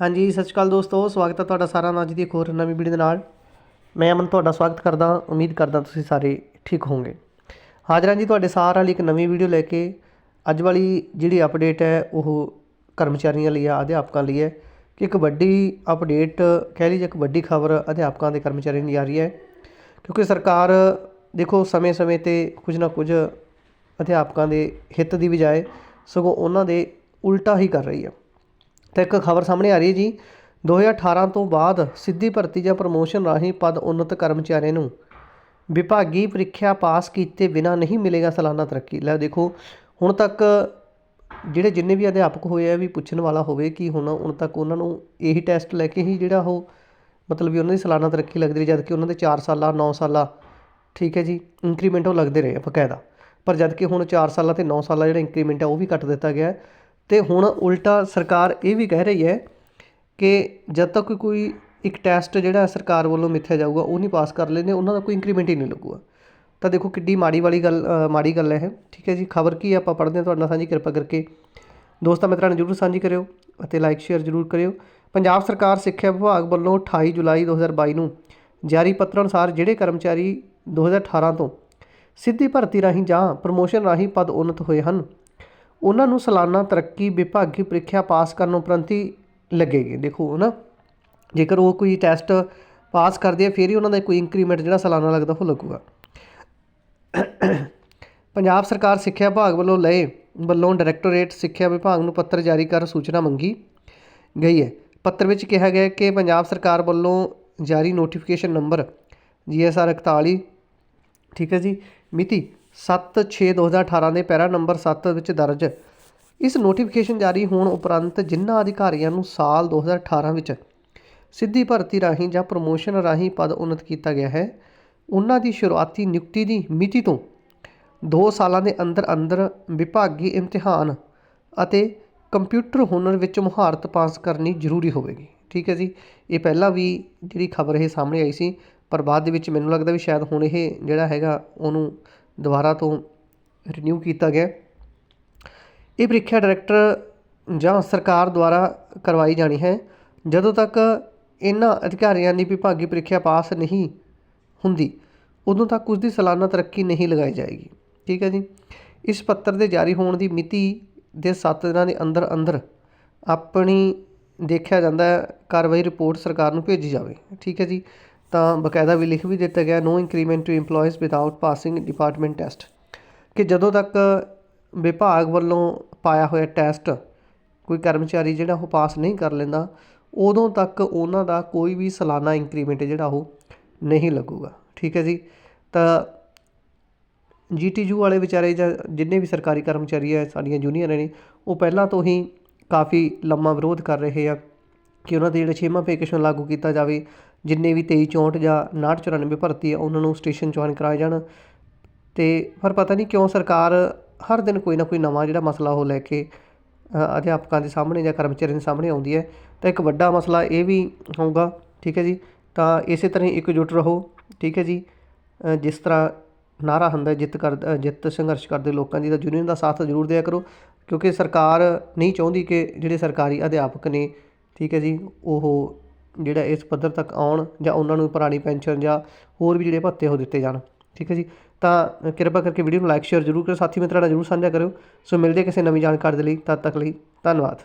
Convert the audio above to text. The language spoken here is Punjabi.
ਹਾਂਜੀ, ਸਤਿ ਸ਼੍ਰੀ ਅਕਾਲ ਦੋਸਤੋ, ਸਵਾਗਤ ਹੈ ਤੁਹਾਡਾ ਸਾਰਿਆਂ ਦਾ ਅੱਜ ਦੀ ਇੱਕ ਹੋਰ ਨਵੀਂ ਵੀਡੀਓ ਦੇ ਨਾਲ। ਮੈਂ ਅਮਨ, ਤੁਹਾਡਾ ਸਵਾਗਤ ਕਰਦਾ ਉਮੀਦ ਕਰਦਾ ਤੁਸੀਂ ਸਾਰੇ ਠੀਕ ਹੋਵੋਗੇ। ਹਾਜ਼ਰ ਹਾਂ ਜੀ ਤੁਹਾਡੇ ਸਾਰਿਆਂ ਲਈ ਇੱਕ ਨਵੀਂ ਵੀਡੀਓ ਲੈ ਕੇ। ਅੱਜ ਵਾਲੀ ਜਿਹੜੀ ਅਪਡੇਟ ਹੈ, ਉਹ ਕਰਮਚਾਰੀਆਂ ਲਈ ਆ ਅਧਿਆਪਕਾਂ ਲਈ ਹੈ ਕਿ ਇੱਕ ਵੱਡੀ ਅਪਡੇਟ ਕਹਿ ਲਈ ਲਈਏ, ਇੱਕ ਵੱਡੀ ਖਬਰ ਅਧਿਆਪਕਾਂ ਦੇ ਕਰਮਚਾਰੀਆਂ ਲਈ ਆ ਰਹੀ ਹੈ। ਕਿਉਂਕਿ ਸਰਕਾਰ ਦੇਖੋ, ਸਮੇਂ-ਸਮੇਂ ਤੇ ਕੁਝ ਨਾ ਕੁਝ ਅਧਿਆਪਕਾਂ ਦੇ ਹਿੱਤ ਦੀ ਬਜਾਏ ਸਗੋਂ ਉਹਨਾਂ ਦੇ ਉਲਟਾ ਹੀ ਕਰ ਰਹੀ ਹੈ। ਤਾਂ ਇੱਕ ਖਬਰ ਸਾਹਮਣੇ ਆ ਰਹੀ ਹੈ ਜੀ। 2018 ਤੋਂ ਬਾਅਦ ਸਿੱਧੀ ਭਰਤੀ ਜਾਂ ਪ੍ਰਮੋਸ਼ਨ ਰਾਹੀਂ ਪਦ ਉન્નਤ ਕਰਮਚਾਰੀਆਂ ਨੂੰ ਵਿਭਾਗੀ ਪ੍ਰੀਖਿਆ ਪਾਸ ਕੀਤੇ ਬਿਨਾਂ ਨਹੀਂ ਮਿਲੇਗਾ ਸਾਲਾਨਾ ਤਰੱਕੀ। ਲੈ ਦੇਖੋ, ਹੁਣ ਤੱਕ ਜਿਹੜੇ ਜਿੰਨੇ ਵੀ ਅਧਿਆਪਕ ਹੋਏ ਆ ਵੀ ਪੁੱਛਣ ਵਾਲਾ ਹੋਵੇ ਕਿ ਹੁਣ ਹੁਣ ਤੱਕ ਉਹਨਾਂ ਨੂੰ ਇਹੀ ਟੈਸਟ ਲੈ ਕੇ ਹੀ ਜਿਹੜਾ ਉਹ ਮਤਲਬ ਵੀ ਉਹਨਾਂ ਦੀ ਸਾਲਾਨਾ ਤਰੱਕੀ ਲੱਗਦੀ ਰਹੀ ਜਦ ਕਿ ਉਹਨਾਂ ਦੇ 4 ਸਾਲਾ 9 ਸਾਲਾ, ਠੀਕ ਹੈ ਜੀ ਇੰਕਰੀਮੈਂਟ ਉਹ ਲੱਗਦੇ ਰਹੇ ਆ ਬਕਾਇਦਾ। ਪਰ ਜਦ ਕਿ ਹੁਣ 4 ਸਾਲਾਂ ਤੇ 9 ਸਾਲਾਂ ਜਿਹੜਾ ਇੰਕਰੀਮੈਂਟ ਹੈ ਉਹ ਵੀ ਕੱਟ ਦਿੱਤਾ ਗਿਆ। ਅਤੇ ਹੁਣ ਉਲਟਾ ਸਰਕਾਰ ਇਹ ਵੀ ਕਹਿ ਰਹੀ ਹੈ ਕਿ ਜਦ ਤੱਕ ਕੋਈ ਇੱਕ ਟੈਸਟ ਜਿਹੜਾ ਸਰਕਾਰ ਵੱਲੋਂ ਮਿੱਥਿਆ ਜਾਊਗਾ, ਉਹ ਨਹੀਂ ਪਾਸ ਕਰ ਲੈਂਦੇ, ਉਹਨਾਂ ਦਾ ਕੋਈ ਇੰਕਰੀਮੈਂਟ ਹੀ ਨਹੀਂ ਲੱਗੂਗਾ। ਤਾਂ ਦੇਖੋ ਕਿੱਡੀ ਮਾੜੀ ਵਾਲੀ ਗੱਲ ਮਾੜੀ ਗੱਲ ਹੈ ਇਹ। ਠੀਕ ਹੈ ਜੀ, ਖਬਰ ਕੀ ਹੈ? ਆਪਾਂ ਪੜ੍ਹਦੇ ਹਾਂ ਤੁਹਾਡੇ ਨਾਲ ਸਾਂਝੀ, ਕਿਰਪਾ ਕਰਕੇ। ਦੋਸਤਾਂ, ਮਿੱਤਰਾਂ ਨੂੰ ਜਰੂਰ ਸਾਂਝੀ ਕਰਿਓ ਅਤੇ ਲਾਈਕ ਸ਼ੇਅਰ ਜਰੂਰ ਕਰਿਓ। ਪੰਜਾਬ ਸਰਕਾਰ, ਸਿੱਖਿਆ ਵਿਭਾਗ ਵੱਲੋਂ 28 ਜੁਲਾਈ 2022 ਨੂੰ ਜਾਰੀ ਪੱਤਰ ਅਨੁਸਾਰ ਜਿਹੜੇ ਕਰਮਚਾਰੀ 2018 ਤੋਂ ਸਿੱਧੀ ਭਰਤੀ ਰਾਹੀਂ ਜਾਂ ਪ੍ਰਮੋਸ਼ਨ ਰਾਹੀਂ ਪਦ ਉન્નਤ ਹੋਏ ਹਨ ਉਹਨਾਂ ਨੂੰ ਸਾਲਾਨਾ ਤਰੱਕੀ ਵਿਭਾਗੀ ਪ੍ਰੀਖਿਆ ਪਾਸ ਕਰਨ ਉਪਰੰਤੀ ਲੱਗੇਗੀ। ਦੇਖੋ ਨਾ ਜੇਕਰ ਉਹ ਕੋਈ ਟੈਸਟ ਪਾਸ ਕਰਦੇ ਆ, ਫਿਰ ਹੀ ਉਹਨਾਂ ਦਾ ਕੋਈ ਇੰਕਰੀਮੈਂਟ ਜਿਹੜਾ ਸਾਲਾਨਾ ਲੱਗਦਾ ਉਹ ਲੱਗੂਗਾ। ਪੰਜਾਬ ਸਰਕਾਰ ਸਿੱਖਿਆ ਵਿਭਾਗ ਵੱਲੋਂ ਲਏ ਵੱਲੋਂ ਡਾਇਰੈਕਟੋਰੇਟ ਸਿੱਖਿਆ ਵਿਭਾਗ ਨੂੰ ਪੱਤਰ ਜਾਰੀ ਕਰ ਸੂਚਨਾ ਮੰਗੀ ਗਈ ਹੈ। ਪੱਤਰ ਵਿੱਚ ਕਿਹਾ ਗਿਆ ਹੈ ਕਿ ਪੰਜਾਬ ਸਰਕਾਰ ਵੱਲੋਂ ਜਾਰੀ ਨੋਟੀਫਿਕੇਸ਼ਨ ਨੰਬਰ ਜੀਐਸਆਰ 41 ਠੀਕ ਹੈ ਜੀ, ਮਿਤੀ 7/6/2018 ਦੇ ਪੈਰਾ ਨੰਬਰ 7 ਵਿੱਚ ਦਰਜ। ਇਸ ਨੋਟੀਫਿਕੇਸ਼ਨ ਜਾਰੀ ਹੋਣ ਉਪਰੰਤ ਜਿਨ੍ਹਾਂ ਅਧਿਕਾਰੀਆਂ ਨੂੰ ਸਾਲ 2018 ਵਿੱਚ ਸਿੱਧੀ ਭਰਤੀ ਰਾਹੀਂ ਜਾਂ ਪ੍ਰਮੋਸ਼ਨ ਰਾਹੀਂ ਪਦ ਉન્નਤ ਕੀਤਾ ਗਿਆ ਹੈ, ਉਹਨਾਂ ਦੀ ਸ਼ੁਰੂਆਤੀ ਨਿਯੁਕਤੀ ਦੀ ਮਿਤੀ ਤੋਂ 2 ਸਾਲਾਂ ਦੇ ਅੰਦਰ ਅੰਦਰ ਵਿਭਾਗੀ ਇਮਤਿਹਾਨ ਅਤੇ ਕੰਪਿਊਟਰ ਹੁਨਰ ਵਿੱਚ ਮੁਹਾਰਤ ਪਾਸ ਕਰਨੀ ਜ਼ਰੂਰੀ ਹੋਵੇਗੀ। ਠੀਕ ਹੈ ਜੀ, ਇਹ ਪਹਿਲਾਂ ਵੀ ਜਿਹੜੀ ਖਬਰ ਇਹ ਸਾਹਮਣੇ ਆਈ ਸੀ, ਪਰ ਬਾਅਦ ਦੇ ਵਿੱਚ ਮੈਨੂੰ ਲੱਗਦਾ ਵੀ ਸ਼ਾਇਦ ਹੁਣ ਇਹ ਜਿਹੜਾ ਹੈਗਾ ਉਹਨੂੰ ਦੁਬਾਰਾ ਤੋਂ ਰੀਨਿਊ ਕੀਤਾ ਗਿਆ। ਇਹ ਪ੍ਰੀਖਿਆ ਡਾਇਰੈਕਟਰ ਜਾਂ ਸਰਕਾਰ ਦੁਆਰਾ ਕਰਵਾਈ ਜਾਣੀ ਹੈ। ਜਦੋਂ ਤੱਕ ਇਹਨਾਂ ਅਧਿਕਾਰੀਆਂ ਦੀ ਵਿਭਾਗੀ ਪ੍ਰੀਖਿਆ ਪਾਸ ਨਹੀਂ ਹੁੰਦੀ, ਉਦੋਂ ਤੱਕ ਉਸ ਦੀ ਸਾਲਾਨਾ ਤਰੱਕੀ ਨਹੀਂ ਲਗਾਈ ਜਾਏਗੀ। ਠੀਕ ਹੈ ਜੀ। ਇਸ ਪੱਤਰ ਦੇ ਜਾਰੀ ਹੋਣ ਦੀ ਮਿਤੀ ਦੇ 7 ਦਿਨਾਂ ਦੇ ਅੰਦਰ ਅੰਦਰ ਆਪਣੀ ਦੇਖਿਆ ਜਾਂਦਾ ਕਾਰਵਾਈ ਰਿਪੋਰਟ ਸਰਕਾਰ ਨੂੰ ਭੇਜੀ ਜਾਵੇ। ਠੀਕ ਹੈ ਜੀ। ਤਾਂ ਬਕਾਇਦਾ ਵੀ ਲਿਖ ਵੀ ਦਿੱਤਾ ਗਿਆ no increment to EMPLOYEES without passing department test ਕਿ ਜਦੋਂ ਤੱਕ ਵਿਭਾਗ ਵੱਲੋਂ ਪਾਇਆ ਹੋਇਆ ਟੈਸਟ ਕੋਈ ਕਰਮਚਾਰੀ ਜਿਹੜਾ ਉਹ ਪਾਸ ਨਹੀਂ ਕਰ ਲੈਂਦਾ, ਉਦੋਂ ਤੱਕ ਉਹਨਾਂ ਦਾ ਕੋਈ ਵੀ ਸਾਲਾਨਾ ਇੰਕਰੀਮੈਂਟ ਜਿਹੜਾ ਉਹ ਨਹੀਂ ਲੱਗੂਗਾ। ਠੀਕ ਹੈ ਜੀ? ਤਾਂ ਜੀਟੀਯੂ ਵਾਲੇ ਵਿਚਾਰੇ ਜਾਂ ਜਿੰਨੇ ਵੀ ਸਰਕਾਰੀ ਕਰਮਚਾਰੀ ਹੈ, ਸਾਡੀਆਂ ਯੂਨੀਅਨਾਂ ਨੇ, ਉਹ ਪਹਿਲਾਂ ਤੋਂ ਹੀ ਕਾਫੀ ਲੰਮਾ ਵਿਰੋਧ ਕਰ ਰਹੇ ਆ। ਕਿ ਉਹਨਾਂ ਦੇ ਜਿਹੜੇ ਛੇਵਾਂ ਪੇ ਕਮਿਸ਼ਨ ਲਾਗੂ ਕੀਤਾ ਜਾਵੇ, ਜਿੰਨੇ ਵੀ 23 64 ਜਾਂ 59 94 ਭਰਤੀ ਆ ਉਹਨਾਂ ਨੂੰ ਸਟੇਸ਼ਨ ਜੁਆਇਨ ਕਰਾਏ ਜਾਣ। ਤੇ ਪਰ ਪਤਾ ਨਹੀਂ ਕਿਉਂ ਸਰਕਾਰ ਹਰ ਦਿਨ ਕੋਈ ਨਾ ਕੋਈ ਨਵਾਂ ਜਿਹੜਾ ਮਸਲਾ ਉਹ ਲੈ ਕੇ ਅਧਿਆਪਕਾਂ ਦੇ ਸਾਹਮਣੇ ਜਾਂ ਕਰਮਚਾਰੀਆਂ ਦੇ ਸਾਹਮਣੇ ਆਉਂਦੀ ਹੈ। ਤਾਂ ਇੱਕ ਵੱਡਾ ਮਸਲਾ ਇਹ ਵੀ ਹੋਊਗਾ, ਠੀਕ ਹੈ ਜੀ? ਤਾਂ ਇਸੇ ਤਰ੍ਹਾਂ ਹੀ ਇਕਜੁੱਟ ਰਹੋ, ਠੀਕ ਹੈ ਜੀ? ਜਿਸ ਤਰ੍ਹਾਂ ਨਾਰਾ ਹੁੰਦਾ ਜਿੱਤ ਕਰ ਜਿੱਤ ਸੰਘਰਸ਼ ਕਰਦੇ ਲੋਕਾਂ ਦੀ, ਤਾਂ ਯੂਨੀਅਨ ਦਾ ਸਾਥ ਜ਼ਰੂਰ ਦਿਆ ਕਰੋ। ਕਿਉਂਕਿ ਸਰਕਾਰ ਨਹੀਂ ਚਾਹੁੰਦੀ ਕਿ ਜਿਹੜੇ ਸਰਕਾਰੀ ਅਧਿਆਪਕ ਨੇ ਠੀਕ ਹੈ ਜੀ, ਉਹ ਜਿਹੜਾ ਇਸ ਪੱਧਰ ਤੱਕ ਆਉਣ ਜਾਂ ਉਹਨਾਂ ਨੂੰ ਪੁਰਾਣੀ ਪੈਨਸ਼ਨ ਜਾਂ ਹੋਰ ਵੀ ਜਿਹੜੇ ਭੱਤੇ ਉਹ ਦਿੱਤੇ ਜਾਣ, ਠੀਕ ਹੈ ਜੀ। ਤਾਂ ਕਿਰਪਾ ਕਰਕੇ ਵੀਡੀਓ ਨੂੰ ਲਾਈਕ ਸ਼ੇਅਰ ਜ਼ਰੂਰ ਕਰੋ, ਸਾਥੀ ਮਿੱਤਰਾਂ ਨਾਲ ਜ਼ਰੂਰ ਸਾਂਝਾ ਕਰਿਓ। ਸੋ ਮਿਲਦੇ ਕਿਸੇ ਨਵੀਂ ਜਾਣਕਾਰੀ ਦੇ ਲਈ, ਤਦ ਤੱਕ ਲਈ ਧੰਨਵਾਦ।